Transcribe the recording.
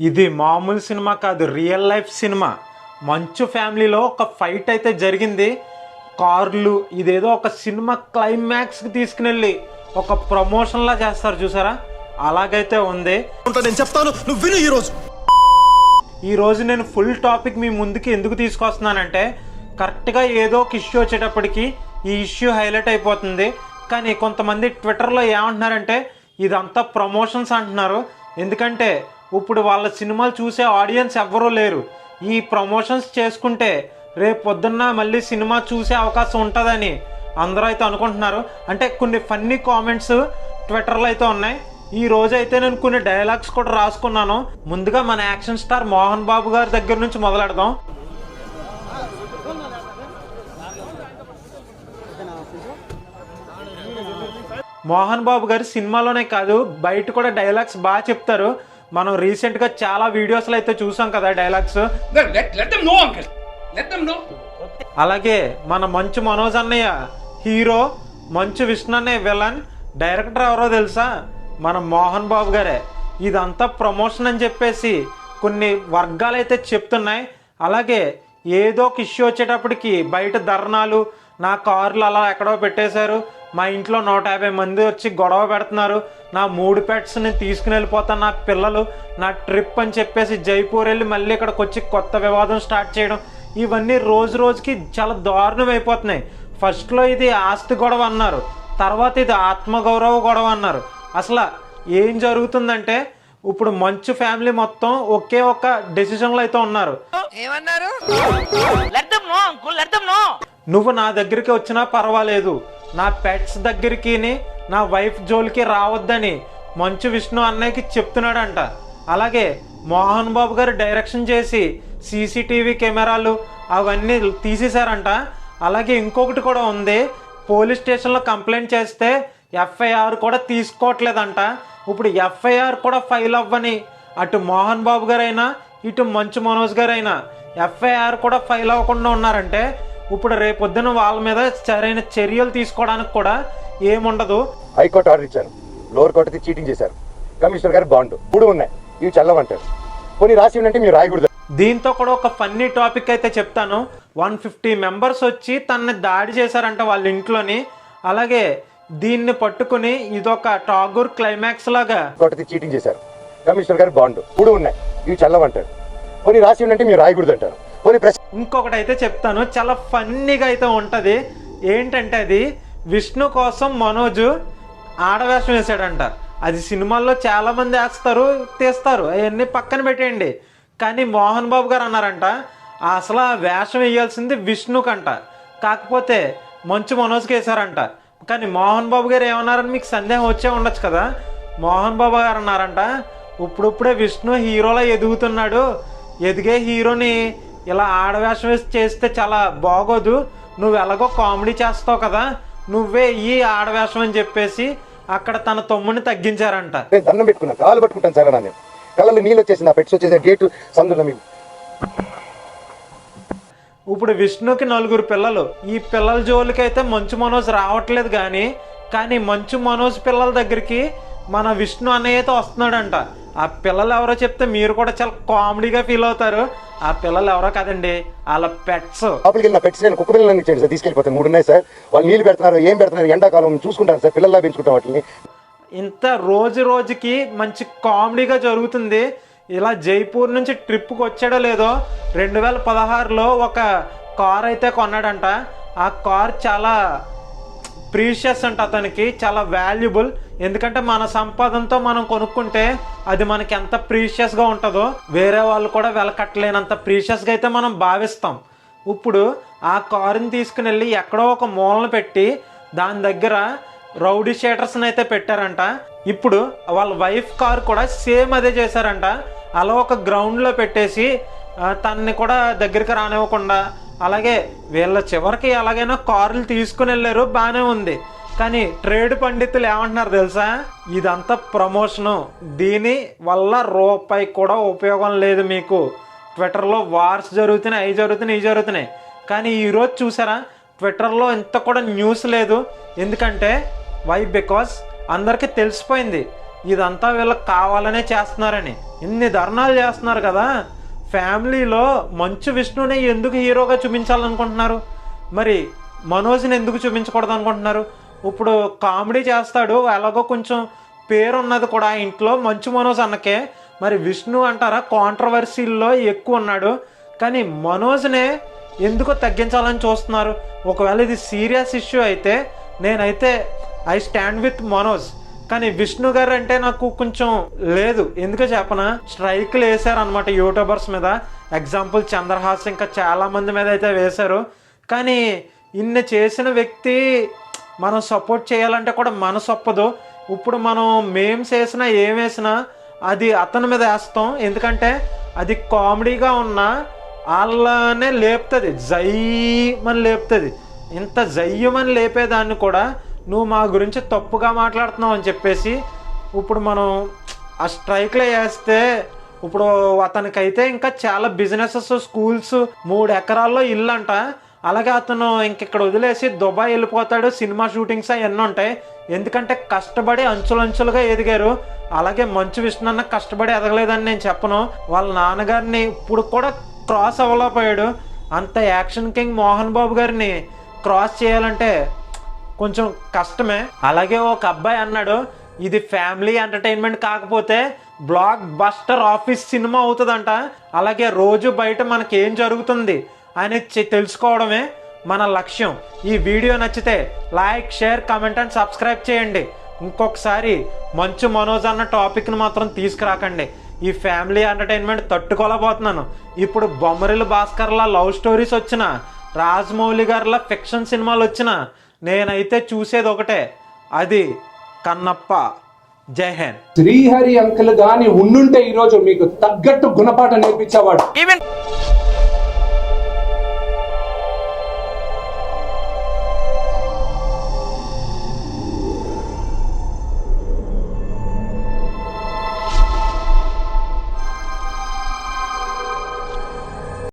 ఇది మామూలు సినిమా కాదు రియల్ లైఫ్ సినిమా. మంచు ఫ్యామిలీలో ఒక ఫైట్ అయితే జరిగింది. కార్లు ఇదేదో ఒక సినిమా క్లైమాక్స్కి తీసుకుని ఒక ప్రమోషన్లా చేస్తారు చూసారా? అలాగైతే ఉంది. నేను చెప్తాను. నువ్వు విను ఈ రోజు. ఈ రోజు నేను ఫుల్ టాపిక్ మీ ముందుకి ఎందుకు తీసుకొస్తున్నానంటే కరెక్ట్గా ఏదో ఒక ఇష్యూ వచ్చేటప్పటికి ఈ ఇష్యూ హైలైట్ అయిపోతుంది. కానీ కొంతమంది ట్విట్టర్లో ఏమంటున్నారంటే ఇదంతా ప్రమోషన్స్ అంటున్నారు. ఎందుకంటే ఇప్పుడు వాళ్ళ సినిమాలు చూసే ఆడియన్స్ ఎవ్వరూ లేరు. ఈ ప్రమోషన్స్ చేసుకుంటే రేపు పొద్దున్న మళ్ళీ సినిమా చూసే అవకాశం ఉంటుందని అందరూ అయితే అనుకుంటున్నారు. అంటే కొన్ని ఫన్నీ కామెంట్స్ ట్విట్టర్లో అయితే ఉన్నాయి. ఈ రోజు అయితే నేను కొన్ని డైలాగ్స్ కూడా రాసుకున్నాను. ముందుగా మన యాక్షన్ స్టార్ మోహన్ బాబు గారి దగ్గర నుంచి మొదలెడదాం. మోహన్ బాబు గారు సినిమాలోనే కాదు బయట కూడా డైలాగ్స్ బాగా చెప్తారు. మనం రీసెంట్గా చాలా వీడియోస్లో అయితే చూసాం కదా డైలాగ్స్. అలాగే మన మంచు మనోజ్ అన్నయ్య హీరో మంచు విష్ణు అన్నయ్య విలన్ డైరెక్టర్ ఎవరో తెలుసా? మన మోహన్ బాబు గారే. ఇదంతా ప్రమోషన్ అని చెప్పేసి కొన్ని వర్గాలు అయితే చెప్తున్నాయి. అలాగే ఏదో ఒక ఇష్యూ వచ్చేటప్పటికి బయట ధర్నాలు నా కార్లు అలా ఎక్కడో పెట్టేశారు. మా ఇంట్లో నూట యాభై మంది వచ్చి గొడవ పెడుతున్నారు. నా మూడు పెట్స్ని తీసుకుని వెళ్ళిపోతాను నా పిల్లలు. నా ట్రిప్ అని చెప్పేసి జైపూర్ వెళ్ళి మళ్ళీ ఇక్కడికి వచ్చి కొత్త వివాదం స్టార్ట్ చేయడం. ఇవన్నీ రోజు రోజుకి చాలా దారుణం అయిపోతున్నాయి. ఫస్ట్లో ఇది ఆస్తి గొడవ అన్నారు. తర్వాత ఇది ఆత్మగౌరవ గొడవ అన్నారు. అసలు ఏం జరుగుతుందంటే ఇప్పుడు మంచు ఫ్యామిలీ మొత్తం ఒకే ఒక్క డెసిషన్లో అయితే ఉన్నారు. know. నువ్వు నా దగ్గరికి వచ్చినా పర్వాలేదు. నా పెట్స్ దగ్గరికి నా వైఫ్ జోలికి రావద్దని మంచు విష్ణు అన్నయ్యకి చెప్తున్నాడంట. అలాగే మోహన్ బాబు గారు డైరెక్షన్ చేసి సీసీటీవీ కెమెరాలు అవన్నీ తీసేశారంట. అలాగే ఇంకొకటి కూడా ఉంది. పోలీస్ స్టేషన్లో కంప్లైంట్ చేస్తే ఎఫ్ఐఆర్ కూడా తీసుకోవట్లేదంట. ఇప్పుడు ఎఫ్ఐఆర్ కూడా ఫైల్ అవ్వని అటు మోహన్ బాబు గారైనా ఇటు మంచు మనోజ్ గారైనా ఎఫ్ఐఆర్ కూడా ఫైల్ అవ్వకుండా ఉన్నారంటే ఇప్పుడు రేపొద్దున వాళ్ళ మీద సరైన చర్యలు తీసుకోవడానికి కూడా ఏముండదు. హైకోర్టు ఆర్డర్ ఇచ్చాను లోవర్ కోర్టుకి చీటింగ్ చేశారు. కమిషనర్ గారు బాండ్. మూడు ఉన్నాయి. ఇవి చల్లమంటారు కొన్ని రాసి ఉంటే మీరు రాయకూడదు. దీంతో కూడా ఒక ఫన్నీ టాపిక్ అయితే చెప్తాను. వన్ ఫిఫ్టీ మెంబర్స్ వచ్చి తనని దాడి చేశారంట వాళ్ళ ఇంట్లోని. అలాగే దీన్ని పట్టుకుని ఇదొక టాగూర్ క్లైమాక్స్ లాగా. కోర్టుకి చీటింగ్ చేశారు. కమిషనర్ గారు బాండ్. మూడు ఉన్నాయి. ఇవి చల్లమంటారు కొన్ని రాసి ఉంటే మీరు రాయకూడదు అంటారు. కొన్ని ప్రశ్న ఇంకొకటి అయితే చెప్తాను. చాలా ఫన్నీగా అయితే ఉంటుంది. ఏంటంటే అది విష్ణు కోసం మనోజ్ ఆడవేషం వేసాడంట అది సినిమాల్లో చాలా మంది వేస్తారు తీస్తారు. అవన్నీ పక్కన పెట్టేయండి. కానీ మోహన్ బాబు గారు అన్నారంట అసలు ఆ వేషం వేయాల్సింది విష్ణుకంట. కాకపోతే మంచు మనోజ్కి వేశారంట. కానీ మోహన్ బాబు గారు ఏమన్నారని మీకు సందేహం వచ్చే ఉండొచ్చు కదా? మోహన్ బాబు గారు అన్నారంట ఇప్పుడిప్పుడే విష్ణు హీరోలా ఎదుగుతున్నాడు. ఎదిగే హీరోని ఇలా ఆడవేషం వేసి చేస్తే చాలా బాగోదు. నువ్వు ఎలాగో కామెడీ చేస్తావు కదా నువ్వే ఈ ఆడవేషం అని చెప్పేసి అక్కడ తన తమ్ముడిని తగ్గించారంట. నేను దండం పెట్టుకున్నాను కాలు పట్టుకుంటాను సార్ నేను కళ్ళలో నీళ్ళు వచ్చేసి నా పెట్స్ వచ్చేసి గేటు సందులో ఇప్పుడు విష్ణుకి నలుగురు పిల్లలు. ఈ పిల్లల జోలికైతే మంచు మనోజ్ రావట్లేదు కానీ కానీ మంచు మనోజ్ పిల్లల దగ్గరికి మన విష్ణు అన్నయ్య అయితే వస్తున్నాడంట. ఆ పిల్లలు ఎవరో చెప్తే మీరు కూడా చాలా కామెడీగా ఫీల్ అవుతారు. ఆ పిల్లలు ఎవరో కదండి వాళ్ళ పెట్స్. లోపలికి వెళ్ళిన పెట్స్ నేను కుక్క ఇచ్చాను సార్ తీసుకెళ్ళిపోతాను. మూడు ఉన్నాయి సార్. వాళ్ళు నీళ్ళు పెడుతున్నారు ఏం పెడుతున్నారు ఎండాకాలం చూసుకుంటాను సార్ పిల్లల్లా పెంచుకుంటాం వాటిని. ఇంత రోజు రోజుకి మంచి కామెడీగా జరుగుతుంది. ఇలా జైపూర్ నుంచి ట్రిప్కి వచ్చాడో లేదో రెండు వేల పదహారులో ఒక కార్ అయితే కొన్నాడంట. ఆ కార్ చాలా ప్రీషియస్ అంట అతనికి చాలా వాల్యుబుల్. ఎందుకంటే మన సంపాదనతో మనం కొనుక్కుంటే అది మనకి ఎంత ప్రీషియస్గా ఉంటుందో వేరే వాళ్ళు కూడా వెలకట్టలేనంత ప్రీషియస్గా అయితే మనం భావిస్తాం. ఇప్పుడు ఆ కారుని తీసుకుని వెళ్ళి ఎక్కడో ఒక మూలను పెట్టి దాని దగ్గర రౌడీ షేటర్స్ని అయితే పెట్టారంట. ఇప్పుడు వాళ్ళ వైఫ్ కారు కూడా సేమ్ అదే చేశారంట. అలా ఒక గ్రౌండ్లో పెట్టేసి తనని కూడా దగ్గరికి రానివ్వకుండా అలాగే వీళ్ళ చివరికి ఎలాగైనా కార్లు తీసుకుని వెళ్ళారు బాగానే ఉంది. కానీ ట్రేడ్ పండితులు ఏమంటున్నారు తెలుసా? ఇదంతా ప్రమోషను. దీని వల్ల రూపాయి కూడా ఉపయోగం లేదు మీకు. ట్విట్టర్లో వార్స్ జరుగుతున్నాయి అవి జరుగుతున్నాయి ఇవి జరుగుతున్నాయి. కానీ ఈరోజు చూసారా? ట్విట్టర్లో ఇంత కూడా న్యూస్ లేదు. ఎందుకంటే వై? బికాస్ అందరికీ తెలిసిపోయింది. ఇదంతా వీళ్ళకి కావాలనే చేస్తున్నారని. ఇన్ని ధర్నాలు చేస్తున్నారు కదా? ఫ్యామిలీలో మంచు విష్ణునే ఎందుకు హీరోగా చూపించాలనుకుంటున్నారు? మరి మనోజ్ని ఎందుకు చూపించకూడదు అనుకుంటున్నారు ఇప్పుడు కామెడీ చేస్తాడు ఎలాగో కొంచెం పేరున్నది కూడా ఇంట్లో మంచు మనోజ్ అన్నకే. మరి విష్ణు అంటారా? కాంట్రవర్సీల్లో ఎక్కువ ఉన్నాడు. కానీ మనోజ్నే ఎందుకు తగ్గించాలని చూస్తున్నారు. ఒకవేళ ఇది సీరియస్ ఇష్యూ అయితే నేనైతే ఐ స్టాండ్ విత్ మనోజ్. కానీ విష్ణు గారు అంటే నాకు కొంచెం లేదు. ఎందుకో చెప్పనా? స్ట్రైక్లు వేశారు అనమాట యూట్యూబర్స్ మీద. ఎగ్జాంపుల్ చంద్రహాస్ ఇంకా చాలా మంది మీద అయితే వేశారు. కానీ ఇన్ని చేసిన వ్యక్తి మనం సపోర్ట్ చేయాలంటే కూడా మనసు ఒప్పదు. ఇప్పుడు మనం మేం చేసినా ఏం వేసినా అది అతని మీద వేస్తాం. ఎందుకంటే అది కామెడీగా ఉన్నా వాళ్ళనే లేపుతుంది. జయ్యమని లేపుతుంది. ఇంత జయ్యమని లేపేదాన్ని కూడా నువ్వు మా గురించి తప్పుగా మాట్లాడుతున్నావు అని చెప్పేసి ఇప్పుడు మనం ఆ స్ట్రైక్లో వేస్తే ఇప్పుడు అతనికైతే ఇంకా చాలా బిజినెసెస్ స్కూల్స్ మూడు ఎకరాల్లో ఇల్లు అంట అలాగే అతను ఇంకెక్కడ వదిలేసి దుబాయ్ వెళ్ళిపోతాడు. సినిమా షూటింగ్స్ అవన్నీ ఉంటాయి. ఎందుకంటే కష్టపడి అంచులంచులుగా ఎదిగారు. అలాగే మంచు విష్ణు కష్టపడి ఎదగలేదని నేను చెప్పను. వాళ్ళ నాన్నగారిని ఇప్పుడు కూడా క్రాస్ అవ్వలేకపోయాడు. అంత యాక్షన్ కింగ్ మోహన్ బాబు గారిని క్రాస్ చేయాలంటే కొంచెం కష్టమే. అలాగే ఒక అబ్బాయి అన్నాడు ఇది ఫ్యామిలీ ఎంటర్టైన్మెంట్ కాకపోతే బ్లాక్ బస్టర్ ఆఫీస్ సినిమా అవుతుందంట. అలాగే రోజు బయట మనకి ఏం జరుగుతుంది? అని తెలుసుకోవడమే మన లక్ష్యం. ఈ వీడియో నచ్చితే like share comment and subscribe చేయండి. ఇంకొకసారి మంచు మనోజ్ అన్న టాపిక్ని మాత్రం తీసుకురాకండి. ఈ ఫ్యామిలీ ఎంటర్టైన్మెంట్ తట్టుకోలేకపోతున్నాను. ఇప్పుడు బొమ్మరిలు భాస్కర్ల లవ్ స్టోరీస్ వచ్చిన రాజమౌళి గారిలా ఫిక్షన్ సినిమాలు వచ్చినా నేనైతే చూసేది ఒకటే. అది కన్నప్ప. జై హింద్. శ్రీహరి అంకుల్ గాని ఉండుంటే ఈరోజు మీకు తగ్గట్టు గుణపాఠం నేర్పించేవాడు.